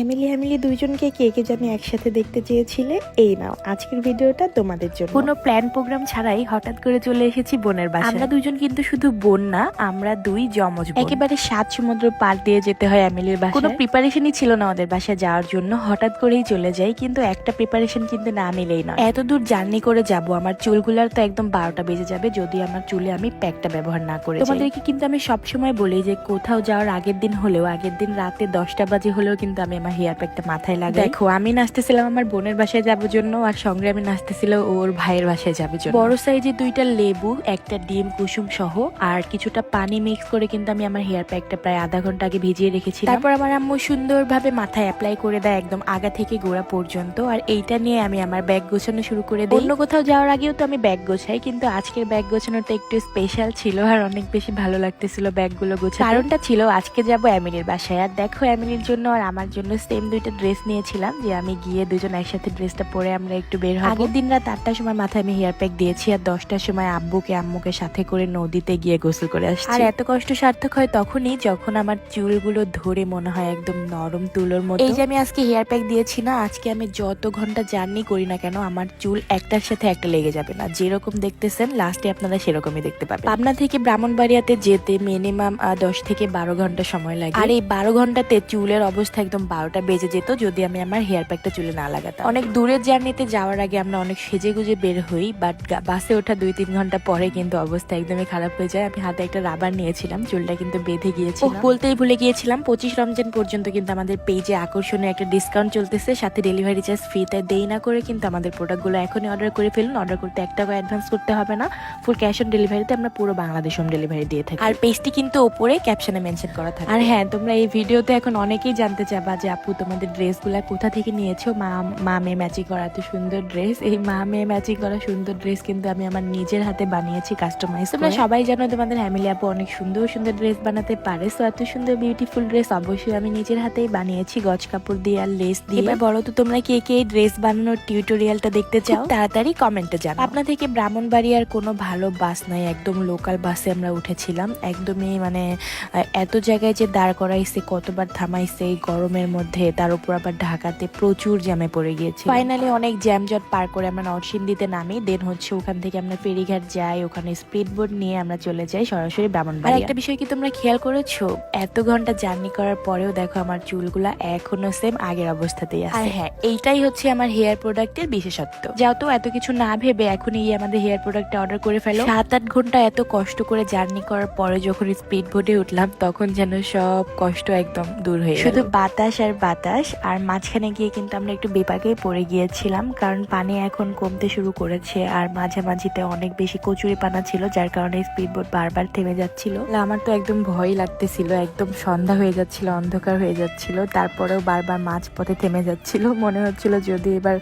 Emily Emily দুইজনকে কে কে জানি একসাথে দেখতে চেয়েছিলে এই নাও। আজকের ভিডিওটা তোমাদের জন্য। কোনো প্ল্যান প্রোগ্রাম ছাড়াই হঠাৎ করে চলে এসেছি বোনের বাসায়। আমরা দুজন কিন্তু শুধু বোন না আমরা দুই জমজ বোন। একেবারে সাত সমুদ্র পার দিয়ে যেতে হয় এমিলির বাসায়। কোনো প্রিপারেশনই ছিল না ওদের বাসায় যাওয়ার জন্য হঠাৎ করেই চলে যাই কিন্তু একটা প্রিপারেশন কিন্তু না মিলেই না এত দূর জার্নি করে যাব আমার চুলগুলার তো একদম বারোটা বেজে যাবে যদি আমার চুলে আমি প্যাকটা ব্যবহার না করে। তোমাদেরকে কিন্তু আমি সবসময় বলি যে কোথাও যাওয়ার আগের দিন হলেও আগের দিন রাতে দশটা বাজে হলেও কিন্তু আমি আমার হেয়ার প্যাকটা মাথায় লাগাই। দেখো আমি নাচতেছিলাম আমার বোনের বাসায় যাওয়ার জন্য আর সঙ্গে আমি নাচতেছিল ওর ভাইয়ের বাসায় যাওয়ার জন্য। বড় সাইজে দুইটা লেবু একটা ডিম কুসুম সহ আর কিছুটা পানি মিক্স করে কিন্তু আমি আমার হেয়ার প্যাকটা প্রায় আধা ঘণ্টা আগে ভিজিয়ে রেখেছি তারপর আমার আম্মু সুন্দরভাবে মাথায় অ্যাপ্লাই করে দেয় একদম আগা থেকে গোড়া পর্যন্ত আর এইটা নিয়ে আমি আমার ব্যাগ গোছানো শুরু করে দিই। অন্য কোথাও যাওয়ার আগেও তো আমি ব্যাগ গোছাই কিন্তু আজকের ব্যাগ গোছানোটা একটু স্পেশাল ছিল আর অনেক বেশি ভালো লাগতেছিল ব্যাগগুলো গোছানো কারণটা ছিল আজকে যাব এমিলির বাসায়। আর দেখো অ্যামিনির জন্য আর আমার জন্য সেম দুইটা ড্রেস নিয়েছিলাম যে আমি গিয়ে দুজন একসাথে ড্রেসটা পরে আমরা একটু বের হব। আগের দিন রাত আটটার সময় মাথায় আমি হেয়ার প্যাক দিয়েছি আর দশটার সময় আব্বুকে আম্মুকে সাথে করে নদীতে গিয়ে গোসল করে আসছি। আর এত কষ্ট সার্থক হয় তখনই যখন আমার চুলগুলো ধরে মনে হয় একদম নরম তুলোর মতো। এই যে আমি আজকে হেয়ার প্যাক দিয়েছি না আজকে আমি যত ঘণ্টা জার্নি করি না কেন আমার চুল একটার সাথে একটা লেগে যাবে না। যেরকম দেখতেছেন লাস্টে আপনারা সেরকমই দেখতে পাবেন। পাবনা থেকে ব্রাহ্মণবাড়িয়াতে যেতে মিনিমাম দশ থেকে বারো ঘণ্টা সময় লাগে। আর এই বারো ঘন্টাতে চুলের অবস্থা একদম বারোটা বেজে যেত যদি আমি আমার হেয়ার প্যাকটা চুলে না লাগাতাম। অনেক দূরের জার্নিতে যাওয়ার আগে আমরা অনেক সেজে গুজে বের হই বাট বাসে ওঠা দুই তিন ঘণ্টা পরে কিন্তু অবস্থা একদমই খারাপ হয়ে যায়। আমি হাতে একটা রাবার নিয়েছিলাম চুলটা কিন্তু বেঁধে গিয়েছিল। বলতেই ভুলে গিয়েছিলাম পঁচিশ রমজান পর্যন্ত কিন্তু আমাদের পেজে আকর্ষণীয় একটা ডিসকাউন্ট চলতেছে। সাথে ডেলিভারি চার্জ ফ্রিতে দেই না করে কিন্তু আমাদের প্রোডাক্টগুলো এখনই অর্ডার করে ফেলুন। অর্ডার করতে এক টাকা অ্যাডভান্স করতে হবে না। ফুল ক্যাশ অন ডেলিভারিতে আমরা পুরো বাংলাদেশ হোম ডেলিভারি দিয়ে থাকি। আর পেজটি কিন্তু ওপরে ক্যাপশনে মেনশন করা থাকে। আর হ্যাঁ তোমরা এই ভিডিওতে এখন অনেকেই জানতে চাবা যে আপু তোমাদের ড্রেসগুলো কোথা থেকে নিয়েছো? মা মা মেয়ে ম্যাচিং করা এত সুন্দর ড্রেস। এই মা মেয়ে ম্যাচিং করা সুন্দর ড্রেস কিন্তু আমি আমার নিজের হাতে বানিয়েছি কাস্টমাইজ তোমরা সবাই জানো তোমাদের ফ্যামিলি আপু অনেক সুন্দর সুন্দর ড্রেস বানাতে পারে। সো এত সুন্দর বিউটিফুল ড্রেস অবশ্যই আমি নিজের হাতেই বানিয়েছি গজ কাপড় দিয়ে আর লেস দিয়ে। এবার বলো তো তোমরা কে কে ড্রেস বানানোর টিউটোরিয়ালটা দেখতে চাও? তাড়াতাড়ি কমেন্টে জানাও। আপনা থেকে ব্রাহ্মণবাড়িয়ার কোনো ভালো বাস নাই একদম লোকাল বাসে আমরা উঠেছিলাম। একদমই মানে এত জায়গায় যে দাঁড় করাইছে কতবার থামাইছে এই গরমের মধ্যে তার উপর আবার ঢাকাতে প্রচুর জ্যামে পড়ে গিয়েছি ফাইনালি অনেক জ্যাম জট পার করে আমরা নরসিংদীতে নামি দেন হচ্ছে ওখান থেকে আমরা ফেরিঘাট যাই ওখানে স্পিড বোট নিয়ে আমরা চলে যাই সরাসরি ব্রাহ্মণবাড়িয়া। আর একটা বিষয় কি তোমরা খেয়াল করেছ? এত ঘণ্টা জার্নি করার পরেও দেখো আমার চুলগুলা এখনও সেম আগের অবস্থাতেই আছে। আর হ্যাঁ এইটাই হচ্ছে আমার হেয়ার প্রোডাক্টের বিশেষত্ব। যাও তো এত কিছু না ভেবে এখন এই আমাদের হেয়ার প্রোডাক্টটা অর্ডার করে ফেলো। সাত আট ঘণ্টা এত কষ্ট করে জার্নি করার পরে যখন স্পিড বোটে উঠলাম তখন যেন সব কষ্ট একদম দূর হয়ে গেল। শুধু বাতাস আর বাতাস আর মাঝখানে গিয়ে কিন্তু আমরা একটু বিপাকেই পড়ে গিয়েছিলাম কারণ পানি এখন কমতে শুরু করেছে আর মাঝামাঝিতে অনেক বেশি কচুরি পানা ছিল যার কারণে স্পিড বোট বারবার থেমে যাচ্ছিল। আমার তো একদম ভয় লাগতেছিল একদম সন্ধ্যা হয়ে যাচ্ছিল অন্ধকার হয়ে যাচ্ছিল তারপরেও বারবার মাঝ পথে থেমে যাচ্ছিল। মনে হচ্ছিল যদি এবার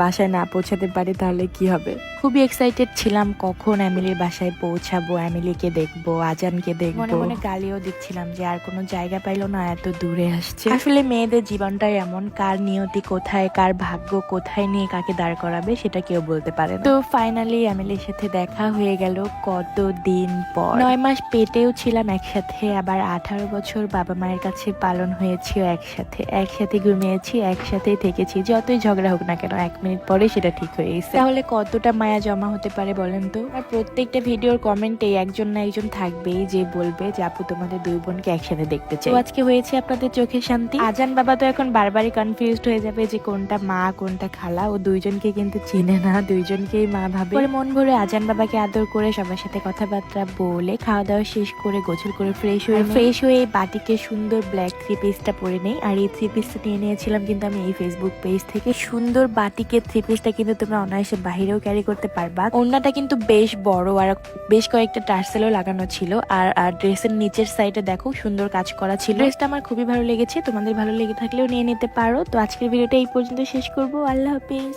বাসায় না পৌঁছাতে পারি তাহলে কি হবে? খুবই এক্সাইটেড ছিলাম কখন অ্যামিলির বাসায় পৌঁছাবো এমিলিকে দেখব আজানকে দেখব। মনে মনে গালিও দিচ্ছিলাম যে আর কোনো জায়গা পাইলো না এত দূরে আসছে। আসলে মেয়েদের জীবনটাই এমন কার নিয়তি কোথায় কার ভাগ্য কোথায় নিয়ে কাকে দাঁড় করাবে সেটা কেউ বলতে পারে তো ফাইনালি এমিলির সাথে দেখা হয়ে গেল কত দিন পর। নয় মাস পেটেও ছিলাম একসাথে আবার আঠারো বছর বাবা মায়ের কাছে পালন হয়েছি একসাথে। একসাথে ঘুমিয়েছি একসাথেই থেকেছি যতই ঝগড়া হোক না কেন এক মিনিট পরে সেটা ঠিক হয়ে গেছে। তাহলে কতটা মায়া জমা হতে পারে বলেন তো? আর প্রত্যেকটা ভিডিওর কমেন্টে একজন না একজন থাকবেই যে বলবে যে আপু তোমাদের দুই বোনকে একসাথে দেখতে চাই। আজকে হয়েছে আপনাদের চোখের শান্তি। আজান বাবা তো এখন বারবারই কনফিউজড হয়ে যাবে যে কোনটা মা কোনটা খালা। ও দুইজনকে কিন্তু চিনে না দুইজনকেই মা ভাবে। পরে মন ভরে আজান বাবাকে আদর করে সবার সাথে কথাবার্তা বলে খাওয়া দাওয়া শেষ করে গোসল করে ফ্রেশ হয়ে ফ্রেশ হয়ে বাটিকে সুন্দর ব্ল্যাক থ্রি পিসটা পরে নেই আর এই থ্রি পিসটা নিয়ে নিয়েছিলাম কিন্তু আমি এই ফেসবুক পেজ থেকে। সুন্দর বাটিকে থ্রি পিসটা কিন্তু তোমরা অনায়াসে বাহিরেও ক্যারি করতে পারবা। ওড়নাটা কিন্তু বেশ বড় আর বেশ কয়েকটা টার্সেলও লাগানো ছিল। আর আর ড্রেসের নিচের সাইডে দেখো সুন্দর কাজ করা ছিল। ড্রেসটা আমার খুবই ভালো লেগেছে। তোমাদের ভালো লেগে থাকলেও নিয়ে নিতে পারো। তো আজকের ভিডিওটা এই পর্যন্ত শেষ করব। আল্লাহ হাফিজ।